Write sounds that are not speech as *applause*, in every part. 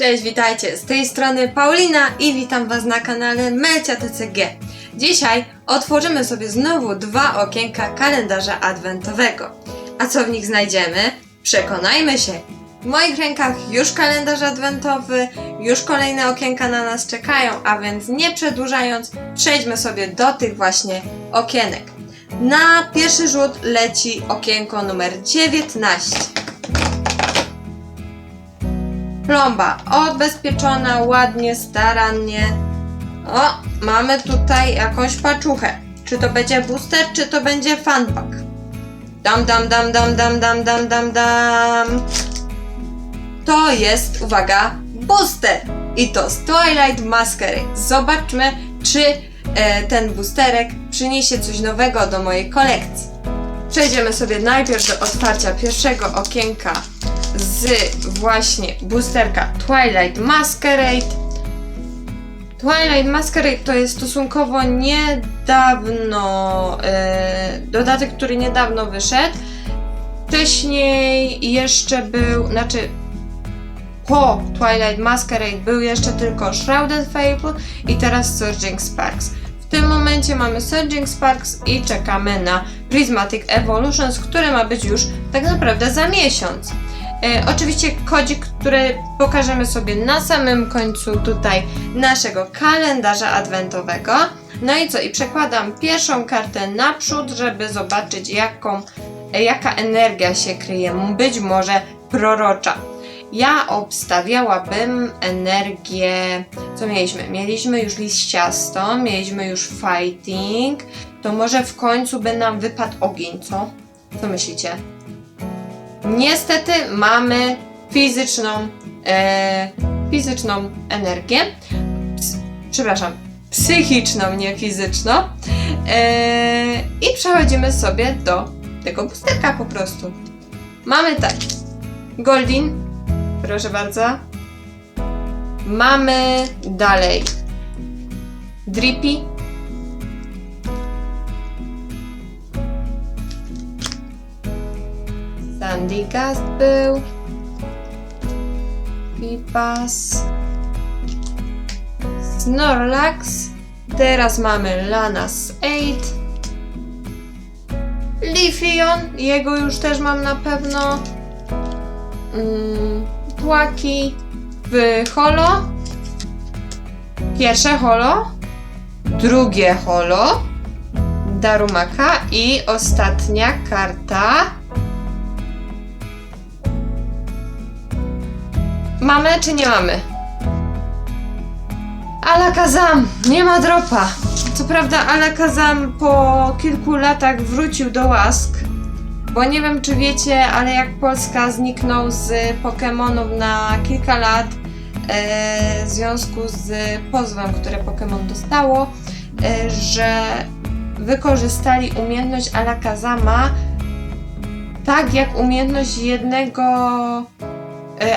Cześć, witajcie! Z tej strony Paulina i witam Was na kanale Melcia TCG. Dzisiaj otworzymy sobie znowu dwa okienka kalendarza adwentowego. A co w nich znajdziemy? Przekonajmy się! W moich rękach już kalendarz adwentowy, już kolejne okienka na nas czekają, a więc nie przedłużając, przejdźmy sobie do tych właśnie okienek. Na pierwszy rzut leci okienko numer 19. Plomba odbezpieczona, ładnie, starannie. O, mamy tutaj jakąś paczuchę. Czy to będzie booster, czy to będzie funpack? Dam, dam, dam, dam, dam, dam, dam, dam, dam. To jest, uwaga, booster! I to z Twilight Masquerade. Zobaczmy, czy e, ten boosterek przyniesie coś nowego do mojej kolekcji. Przejdziemy sobie najpierw do otwarcia pierwszego okienka z właśnie boosterka Twilight Masquerade. Twilight Masquerade to jest stosunkowo niedawno e, dodatek, który niedawno wyszedł. Wcześniej jeszcze był, znaczy po Twilight Masquerade był jeszcze tylko Shrouded Fable i teraz Surging Sparks. W tym momencie mamy Surging Sparks i czekamy na Prismatic Evolutions, które ma być już tak naprawdę za miesiąc. E, oczywiście kodzik, który pokażemy sobie na samym końcu tutaj naszego kalendarza adwentowego. No i co? I przekładam pierwszą kartę naprzód, żeby zobaczyć jaką, jaka energia się kryje. Być może prorocza. Ja obstawiałabym energię. Co mieliśmy? Mieliśmy już liściastą, mieliśmy już fighting. To może w końcu by nam wypadł ogień, co? Co myślicie? Niestety mamy fizyczną, e, fizyczną energię. Ps, przepraszam, psychiczną, nie fizyczną. E, I przechodzimy sobie do tego boosterka po prostu. Mamy tak. Goldin, proszę bardzo. Mamy dalej Drippy. Sandy Gast był. Pipas. Snorlax. Teraz mamy Lanas 8. Leafeon. Jego już też mam na pewno. Mm, Płaki. W holo. Pierwsze holo. Drugie holo. Darumaka. I ostatnia karta. Mamy czy nie mamy? Alakazam! Nie ma dropa! Co prawda Alakazam po kilku latach wrócił do łask, bo nie wiem czy wiecie, ale jak Polska zniknął z Pokémonów na kilka lat e, w związku z pozwem, które Pokémon dostało, e, że wykorzystali umiejętność Alakazama tak jak umiejętność jednego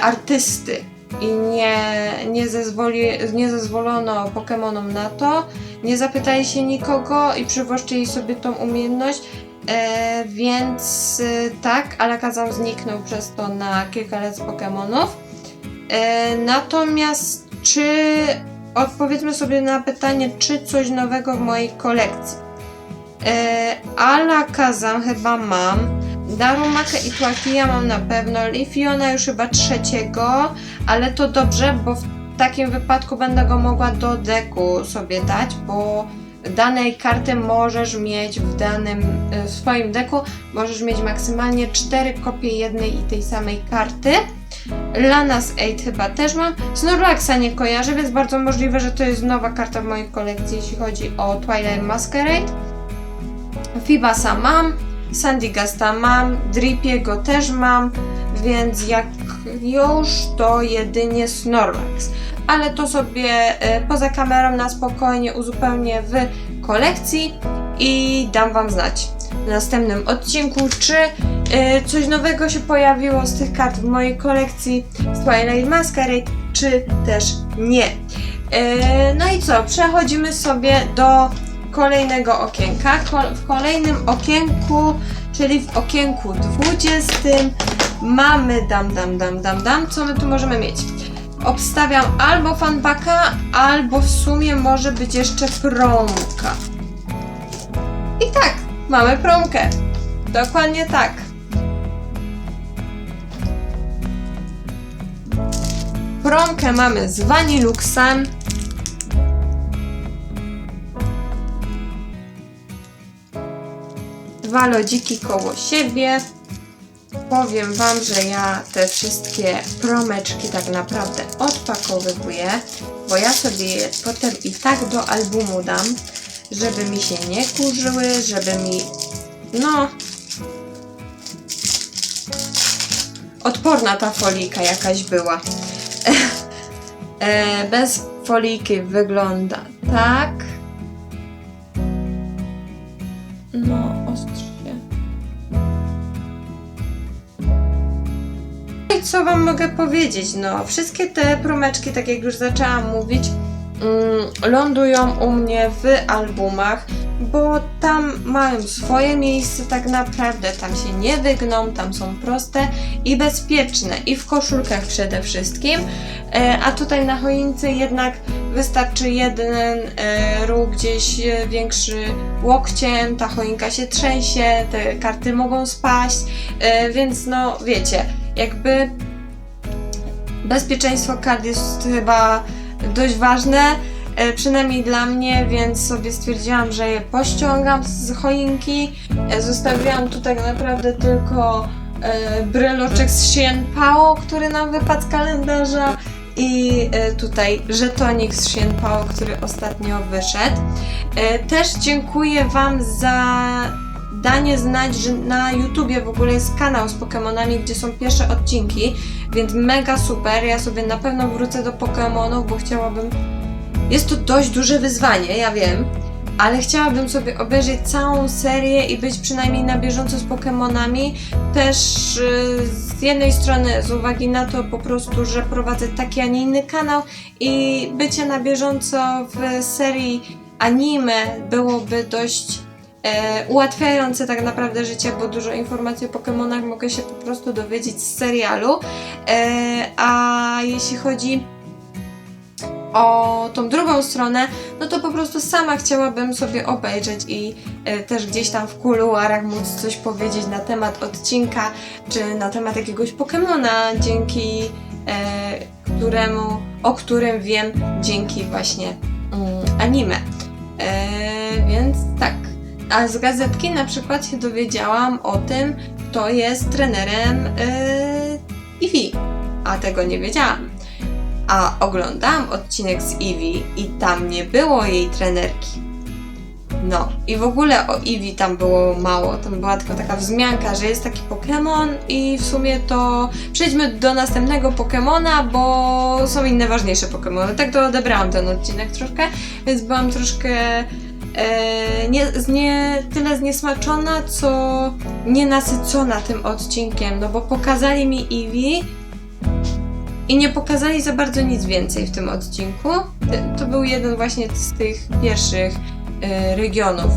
artysty i nie, nie, zezwoli, nie zezwolono Pokemonom na to, nie zapytali się nikogo i przywłaszczyli sobie tą umiejętność, e, więc e, tak, Alakazam zniknął przez to na kilka lat z Pokemonów. E, natomiast czy odpowiedzmy sobie na pytanie, czy coś nowego w mojej kolekcji? E, Alakazam chyba mam. Darumakę i Tłakija mam na pewno. Lifiona już chyba trzeciego, ale to dobrze, bo w takim wypadku będę go mogła do deku sobie dać, bo danej karty możesz mieć w danym, w swoim deku możesz mieć maksymalnie cztery kopie jednej i tej samej karty. Lanas 8 chyba też mam. Snorlaxa nie kojarzę, więc bardzo możliwe, że to jest nowa karta w mojej kolekcji, jeśli chodzi o Twilight Masquerade. Fibasa mam, Sandygasta mam, Dripiego też mam, więc jak już to jedynie Snorlax. Ale to sobie e, poza kamerą na spokojnie uzupełnię w kolekcji i dam Wam znać w następnym odcinku, czy e, coś nowego się pojawiło z tych kart w mojej kolekcji Twilight Masquerade, czy też nie. E, No i co, przechodzimy sobie do kolejnego okienka. W kolejnym okienku, czyli w okienku 20 mamy dam, dam, dam, dam, dam. Co my tu możemy mieć? obstawiam albo fanbaka, albo w sumie może być jeszcze promka. I tak, mamy promkę. Dokładnie tak. Promkę mamy z Vaniluxem. Dwa lodziki koło siebie. Powiem Wam, że ja te wszystkie promeczki tak naprawdę odpakowywuję, bo ja sobie je potem i tak do albumu dam, żeby mi się nie kurzyły, żeby mi, no, odporna ta folika jakaś była. *laughs* E, Bez foliki wygląda tak. Co Wam mogę powiedzieć? No, wszystkie te promeczki, tak jak już zaczęłam mówić, mm, lądują u mnie w albumach, bo tam mają swoje miejsce tak naprawdę, tam się nie wygną, tam są proste i bezpieczne i w koszulkach przede wszystkim, e, a tutaj na choince jednak wystarczy jeden e, róg gdzieś e, większy łokciem, ta choinka się trzęsie, te karty mogą spaść, więc no wiecie, jakby bezpieczeństwo kart jest chyba dość ważne, e, przynajmniej dla mnie, więc sobie stwierdziłam, że je pościągam z choinki. E, Zostawiłam tu tak naprawdę tylko e, bryloczek z Shein Pao, który nam wypadł z kalendarza i tutaj żetonik z Shein Pao, który ostatnio wyszedł. Też dziękuję Wam za danie znać, że na YouTubie w ogóle jest kanał z Pokemonami, gdzie są pierwsze odcinki, więc mega super. Ja sobie na pewno wrócę do Pokemonów, bo chciałabym. Jest to dość duże wyzwanie, ja wiem, ale chciałabym sobie obejrzeć całą serię i być przynajmniej na bieżąco z Pokemonami. Też y, z jednej strony z uwagi na to po prostu, że prowadzę taki, a nie inny kanał i bycie na bieżąco w serii anime byłoby dość e, ułatwiające tak naprawdę życie, bo dużo informacji o Pokemonach mogę się po prostu dowiedzieć z serialu. E, a jeśli chodzi o tą drugą stronę, no to po prostu sama chciałabym sobie obejrzeć i e, też gdzieś tam w kuluarach móc coś powiedzieć na temat odcinka, czy na temat jakiegoś Pokemona, dzięki e, któremu, o którym wiem dzięki właśnie mm, anime. E, więc tak. A z gazetki na przykład się dowiedziałam o tym, kto jest trenerem yy, a tego nie wiedziałam. A oglądałam odcinek z Eevee i tam nie było jej trenerki. No i w ogóle o Eevee tam było mało, tam była tylko taka wzmianka, że jest taki Pokémon i w sumie to przejdźmy do następnego Pokémona, bo są inne ważniejsze Pokémony. Tak to odebrałam ten odcinek troszkę, więc byłam troszkę e, nie, nie tyle zniesmaczona, co nienasycona tym odcinkiem, no bo pokazali mi Eevee i nie pokazali za bardzo nic więcej w tym odcinku. Te- To był jeden właśnie z tych pierwszych e, regionów.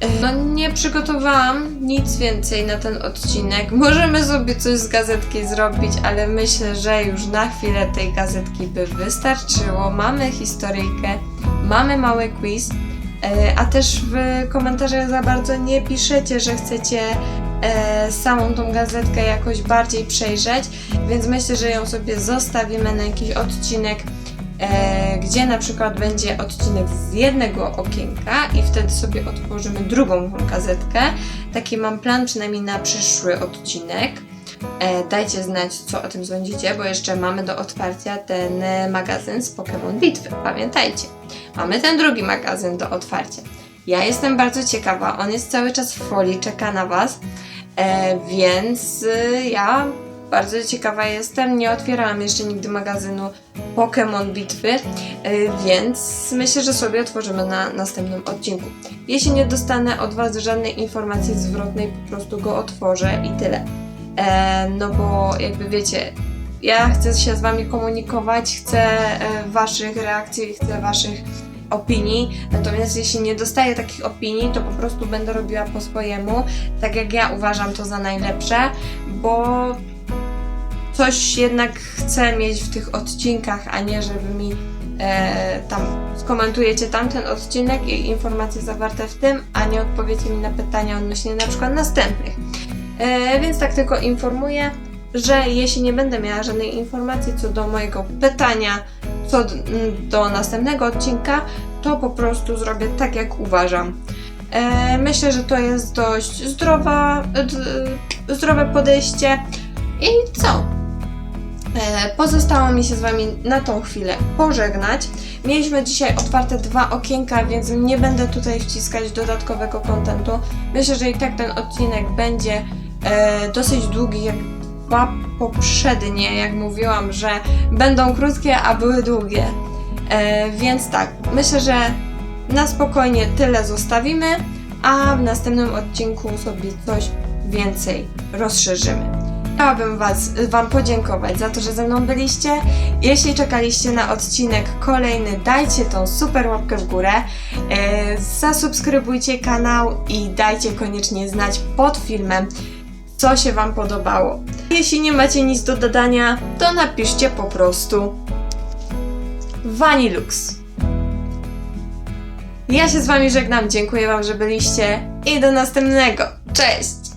E, No nie przygotowałam nic więcej na ten odcinek. Możemy sobie coś z gazetki zrobić, ale myślę, że już na chwilę tej gazetki by wystarczyło. Mamy historyjkę, mamy mały quiz, e, a też w komentarzach za bardzo nie piszecie, że chcecie e, samą tą gazetkę jakoś bardziej przejrzeć, więc myślę, że ją sobie zostawimy na jakiś odcinek e, gdzie na przykład będzie odcinek z jednego okienka i wtedy sobie otworzymy drugą gazetkę. Taki mam plan przynajmniej na przyszły odcinek. E, dajcie znać, co o tym sądzicie, bo jeszcze mamy do otwarcia ten e, magazyn z Pokémon Bitwy. Pamiętajcie, mamy ten drugi magazyn do otwarcia. Ja jestem bardzo ciekawa, on jest cały czas w folii, czeka na Was, e, więc ja bardzo ciekawa jestem. Nie otwierałam jeszcze nigdy magazynu Pokémon Bitwy, więc myślę, że sobie otworzymy na następnym odcinku. Jeśli nie dostanę od Was żadnej informacji zwrotnej, po prostu go otworzę i tyle. E, no bo jakby wiecie, ja chcę się z Wami komunikować, chcę e, Waszych reakcji, chcę Waszych opinii, natomiast jeśli nie dostaję takich opinii, to po prostu będę robiła po swojemu, tak jak ja uważam to za najlepsze, bo coś jednak chcę mieć w tych odcinkach, a nie żeby mi e, tam skomentujecie tamten odcinek i informacje zawarte w tym, a nie odpowiecie mi na pytania odnośnie na przykład następnych. E, więc tak tylko informuję, że jeśli nie będę miała żadnej informacji co do mojego pytania, co d- m, do następnego odcinka, to po prostu zrobię tak, jak uważam. E, myślę, że to jest dość zdrowa, d, zdrowe podejście. I co? E, Pozostało mi się z Wami na tą chwilę pożegnać. Mieliśmy dzisiaj otwarte dwa okienka, więc nie będę tutaj wciskać dodatkowego kontentu. Myślę, że i tak ten odcinek będzie e, dosyć długi, jak dwa poprzednie, jak mówiłam, że będą krótkie, a były długie. E, więc tak, myślę, że na spokojnie tyle zostawimy, a w następnym odcinku sobie coś więcej rozszerzymy. Chciałabym was, Wam podziękować za to, że ze mną byliście. Jeśli czekaliście na odcinek kolejny, dajcie tą super łapkę w górę, e, zasubskrybujcie kanał i dajcie koniecznie znać pod filmem, co się Wam podobało. Jeśli nie macie nic do dodania, to napiszcie po prostu Vanilux. Ja się z Wami żegnam, dziękuję Wam, że byliście i do następnego. Cześć!